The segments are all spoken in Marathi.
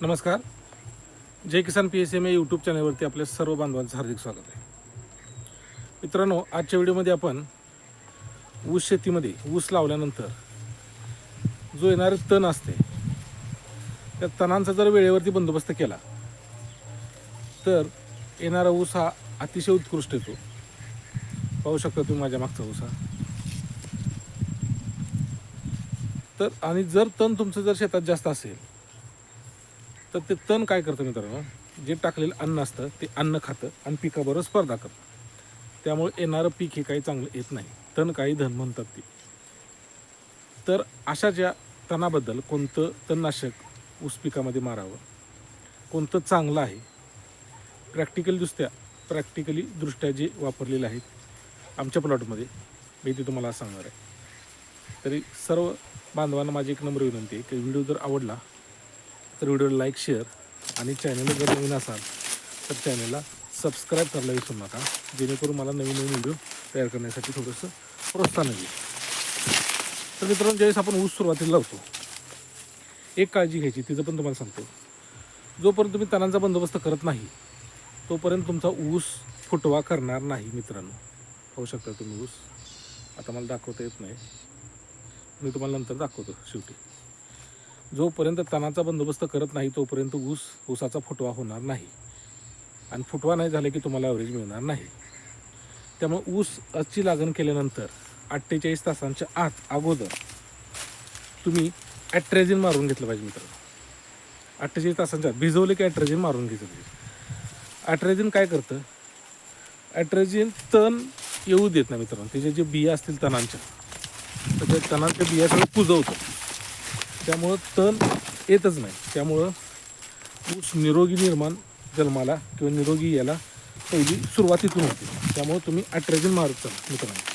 नमस्कार. Jai Kisan P S M A YouTube चॅनलवरती आपल्या सर्व बांधवांचं हार्दिक स्वागत आहे. मित्रांनो आजच्या व्हिडिओमध्ये आपण ऊस शेतीमध्ये ऊस लावल्यानंतर जो येणारे तण असते त्या तणांचा जर वेळेवरती बंदोबस्त केला तर येणारा ऊस हा अतिशय उत्कृष्ट येतो. पाहू शकता तुम्ही माझ्या मागचा ऊस हा. तर आणि जर तण तुमचं जर शेतात जास्त असेल तर ते तण काय करतं मित्रांनो? जे टाकलेलं अन्न असतं ते अन्न खातं आणि पिकाबरोबर स्पर्धा करतं. त्यामुळे येणारं पीक हे काही चांगलं येत नाही. तण काही धन म्हणतात ते. तर अशा ज्या तणाबद्दल कोणतं तणनाशक ऊस पिकामध्ये मारावं? कोणतं चांगलं आहे? प्रॅक्टिकल दृष्ट्या प्रॅक्टिकली दृष्ट्या जे वापरलेले आहेत आमच्या प्लॉटमध्ये मी ते तुम्हाला सांगणार आहे. तरी सर्व बांधवांना माझी एक नंबर विनंती आहे की व्हिडिओ जर आवडला तर व्हिडिओला लाईक शेअर आणि चॅनलला जर नवीन असाल तर चॅनलला सबस्क्राईब करायला विसरू नका. जेणेकरून मला नवीन नवीन व्हिडिओ तयार करण्यासाठी थोडंसं प्रोत्साहन येईल तर मित्रांनो ज्यावेळेस आपण ऊस सुरुवातीला लावतो एक काळजी घ्यायची तिचं पण तुम्हाला सांगतो. जोपर्यंत तुम्ही तणांचा बंदोबस्त करत नाही तोपर्यंत तुमचा ऊस फुटवा करणार नाही मित्रांनो. पाहू शकता तुम्ही ऊस. आता मला दाखवता येत नाही. मी तुम्हाला नंतर दाखवतो शेवटी. जोपर्यंत तणाचा बंदोबस्त करत नाही तोपर्यंत ऊस ऊसाचा फुटवा होणार नाही. आणि फुटवा नाही झाला की तुम्हाला ॲव्हरेज मिळणार नाही. त्यामुळे ऊस आजची लागण केल्यानंतर अठ्ठेचाळीस तासांच्या आत अगोदर तुम्ही ॲट्रेजिन मारून घेतलं पाहिजे मित्रांनो. अठ्ठेचाळीस तासांच्या आत भिजवले की ॲट्रेजिन मारून घेतलं पाहिजे. ॲट्रेजिन काय करतं? ॲट्रेजिन तण येऊ देत नाही मित्रांनो. त्याचे जे बिया असतील तणांच्या तर त्या तणांच्या बिया सगळं कुजवतं. त्यामुळं तण येतच नाही. त्यामुळं ऊस निरोगी निर्माण जन्माला किंवा निरोगी याला पहिली सुरुवातीतून होते. त्यामुळं तुम्ही ॲट्रेजन मारत चाल मित्रांनो.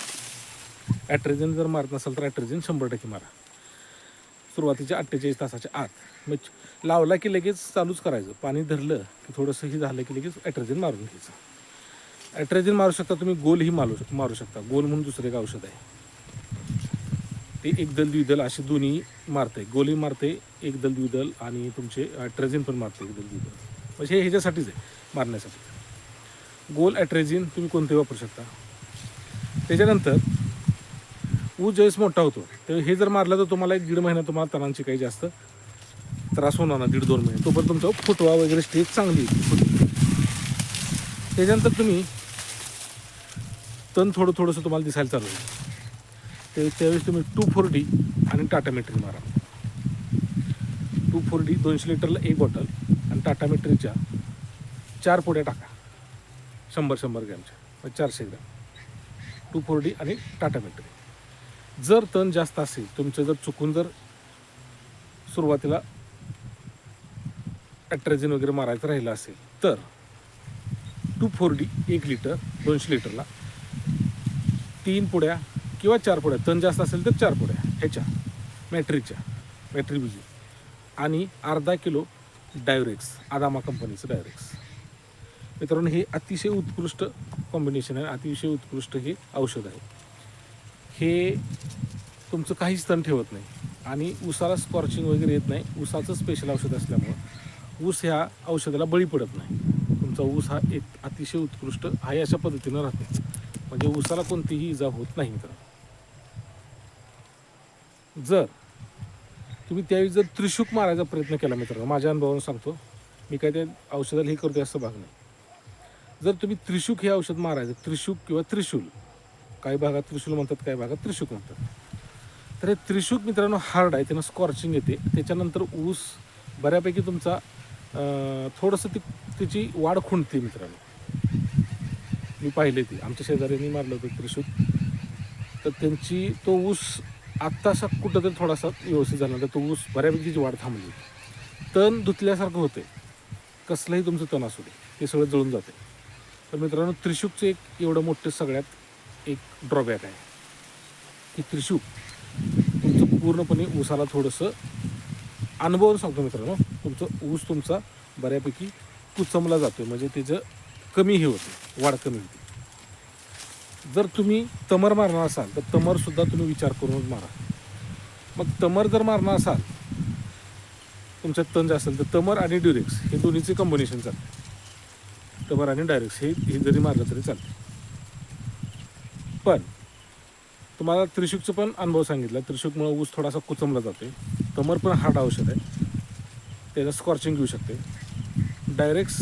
ॲट्रेजन जर मारत नसाल तर ॲट्रेजन शंभर टक्के मारा. सुरुवातीच्या अठ्ठेचाळीस तासाच्या आत. मग लावला की लगेच चालूच करायचं. पाणी धरलं की थोडंसं हे झालं की लगेच ॲट्रेजन मारून घ्यायचं. ॲट्रेजन मारू शकता तुम्ही गोलही मारू मारू शकता. गोल म्हणून दुसरं एक औषध आहे. ते एकदल द्विदल असे दोन्ही मारते गोली मारते एकदल द्विदल आणि तुमचे ॲट्रेझिन पण मारते एकदल द्विदल म्हणजे हे ह्याच्यासाठीच आहे मारण्यासाठी. गोल ॲट्रेझिन तुम्ही कोणते वापरू शकता? त्याच्यानंतर ऊस ज्यावेळेस मोठा होतो तर हे जर मारलं तर तुम्हाला एक दीड महिना तुम्हाला तणांची काही जास्त त्रास होणार ना दीड दोन महिने. तोपर्यंत तुमचा फुटवा वगैरे स्टेज चांगली येते त्याच्यानंतर तुम्ही तण थोडं थोडंसं तुम्हाला दिसायला चालू होईल. ते त्यावेळेस तुम्ही टू फोर डी आणि टाटा मेट्री मारा. टू फोर डी दोनशे लिटरला एक बॉटल आणि टाटा मेट्रीच्या चार पुड्या टाका. शंभर शंभर ग्रॅमच्या. म्हणजे चारशे ग्रॅम. टू फोर डी आणि टाटा मेट्री जर तण जास्त असेल तुमचं जर चुकून जर सुरुवातीला ॲट्रॅझिन वगैरे मारायचं राहिलं असेल तर टू फोर डी एक लिटर दोनशे लिटरला तीन पुड्या किंवा चार पुड्या तण जास्त असेल तर चार पुड्या ह्याच्या. मॅट्रिकच्या. मॅट्री बिजी. आणि अर्धा किलो डायरेक्स. आदामा कंपनीचं डायरेक्स. मित्रांनो हे अतिशय उत्कृष्ट कॉम्बिनेशन आहे. अतिशय उत्कृष्ट हे औषध आहे. हे तुमचं काहीच तण ठेवत नाही. आणि ऊसाला स्कॉर्चिंग वगैरे येत नाही. ऊसाचं स्पेशल औषध असल्यामुळं ऊस ह्या औषधाला बळी पडत नाही. तुमचा ऊस हा एक अतिशय उत्कृष्ट आहे अशा पद्धतीनं राहतो. म्हणजे ऊसाला कोणतीही इजा होत नाही मित्रांनो. जर तुम्ही त्यावेळी जर त्रिशूक मारायचा प्रयत्न केला मित्रांनो माझ्या अनुभवानं सांगतो मी काय त्या औषधाला हे करतो असं भाग नाही. जर तुम्ही त्रिशूक हे औषध मारायचं त्रिशूक किंवा त्रिशूल काही भागात त्रिशूल म्हणतात काही भागात त्रिशूक म्हणतात. तर हे त्रिशूक मित्रांनो हार्ड आहे त्यानं स्कॉर्चिंग येते. त्याच्यानंतर ऊस बऱ्यापैकी तुमचा थोडंसं ती त्याची वाढ खुंटते मित्रांनो. मी पाहिले ती. आमच्या शेजाऱ्यांनी मारलं होतं त्रिशूक. तर त्यांची तो ऊस आत्तासा कुठंतरी थोडासा व्यवस्थित झाला तर तो ऊस बऱ्यापैकी वाढ थांबली. तण धुतल्यासारखं होते कसलंही तुमचं तण असू दे ते सगळं जळून जाते तर मित्रांनो त्रिशूकचं एक एवढं मोठं सगळ्यात एक ड्रॉबॅक आहे. की त्रिशूक तुमचं पूर्णपणे ऊसाला थोडंसं अनुभवून सांगतो मित्रांनो तुमचं ऊस तुमचा बऱ्यापैकी कुचमला जातो म्हणजे त्याचं कमी हे होते वाढ कमी होते. जर तुम्ही तमर मारणार असाल तर तमरसुद्धा तुम्ही विचार करूनच मारा. मग तमर जर मारणार असाल तुमच्यात तण जे असेल तर तमर आणि ड्युरेक्स हे दोन्हीचे कॉम्बिनेशन चालते. तमर आणि डायरेक्स हे हे जरी मारलं तरी चालते. पण तुम्हाला त्रिशूकचं पण अनुभव सांगितला त्रिशूकमुळं ऊस थोडासा कुचमला जाते तमर पण हार्ड औषध आहे. त्याचं स्कॉर्चिंग घेऊ शकते. डायरेक्स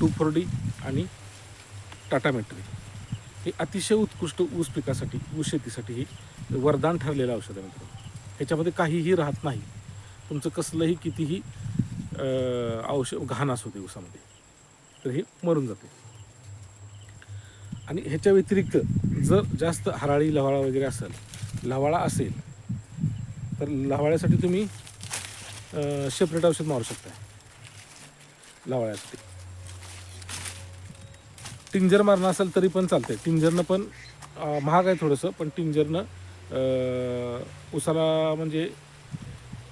टू फोर डी आणि टाटा मेट्री हे अतिशय उत्कृष्ट ऊस पिकासाठी ऊस शेतीसाठी हे वरदान ठरलेलं औषध आहे मित्रांनो. ह्याच्यामध्ये काहीही राहत नाही. तुमचं कसलंही कितीही औषध घाण असू दे ऊसामध्ये तर हे मरून जाते. आणि ह्याच्या व्यतिरिक्त जर जास्त हराळी लवाळा वगैरे असेल लवाळा असेल तर लवाळ्यासाठी तुम्ही सेपरेट औषध मारू शकता. लवाळ्यासाठी. टिंजर मारणं असेल तरी पण चालते टिंजरनं पण महाग आहे थोडंसं पण टिंजरनं उसाला म्हणजे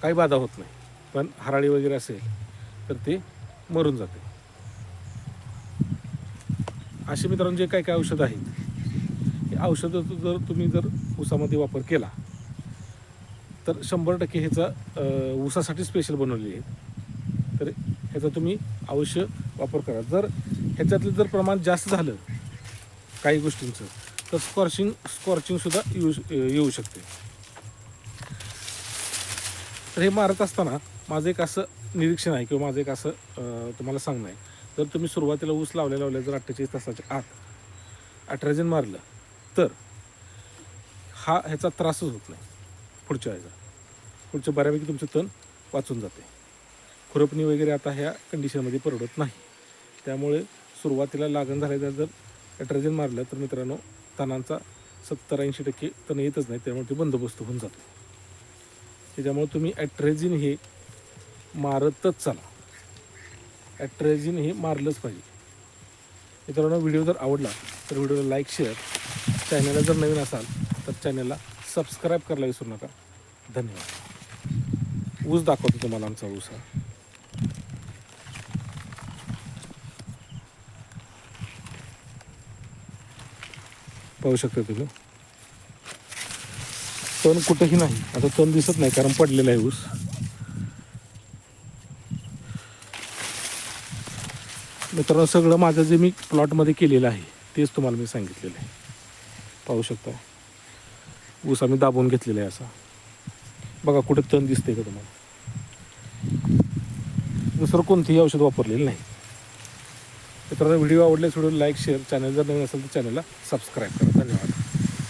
काही बाधा होत नाही. पण हराळी वगैरे असेल तर ते मरून जाते. असे मित्रांनो जे काही काही औषधं आहेत हे औषधं जर तुम्ही जर ऊसामध्ये वापर केला तर शंभर टक्के ह्याचा ऊसासाठी स्पेशल बनवलेली आहे. तर ह्याचा तुम्ही अवश्य वापर करा. जर ह्याच्यातलं जर प्रमाण जास्त झालं काही गोष्टींचं तर स्कॉर्चिंग स्कॉर्चिंगसुद्धा येऊ येऊ शकते. तर हे मारत असताना माझं एक असं निरीक्षण आहे किंवा माझं एक असं तुम्हाला सांगणं आहे. जर तुम्ही सुरुवातीला ऊस लावल्या लावल्या जर अठ्ठेचाळीस तासाच्या आत अठराजन मारलं तर हा ह्याचा त्रासच होत नाही पुढच्या ह्याचा. पुढच्या बऱ्यापैकी तुमचं तण वाचून जाते. खुरपणी वगैरे आता ह्या कंडिशनमध्ये परवडत नाही. त्यामुळे सुरुवातीला लागण झाल्याच्या जर ॲट्रोजन मारलं तर मित्रांनो तणांचा सत्तर ऐंशी टक्के तण येतच नाही त्यामुळे ते बंदोबस्त होऊन जातो. त्याच्यामुळे तुम्ही ॲट्रेझिन हे मारतच चला. ॲट्रेझिन हे मारलंच पाहिजे. मित्रांनो व्हिडिओ जर आवडला तर व्हिडिओला लाईक शेअर चॅनलला जर नवीन असाल तर चॅनलला सबस्क्राईब करायला विसरू नका. धन्यवाद. ऊस दाखवतो तुम्हाला आमचा ऊस हा. पाहू शकता तुम्ही. तण कुठेही नाही. आता तण दिसत नाही कारण पडलेला आहे ऊस. मित्रांनो सगळं माझं जे मी प्लॉटमध्ये केलेलं आहे तेच तुम्हाला मी सांगितलेलं आहे. पाहू शकता. ऊस आम्ही दाबून घेतलेला आहे असा. बघा कुठे तण दिसतंय का तुम्हाला? दुसरं कोणतेही औषध वापरलेलं नाही. मित्रांनो व्हिडिओ आवडल्यास व्हिडिओ लाईक शेअर चॅनल जर नवीन असेल तर चॅनलला सबस्क्राईब करा.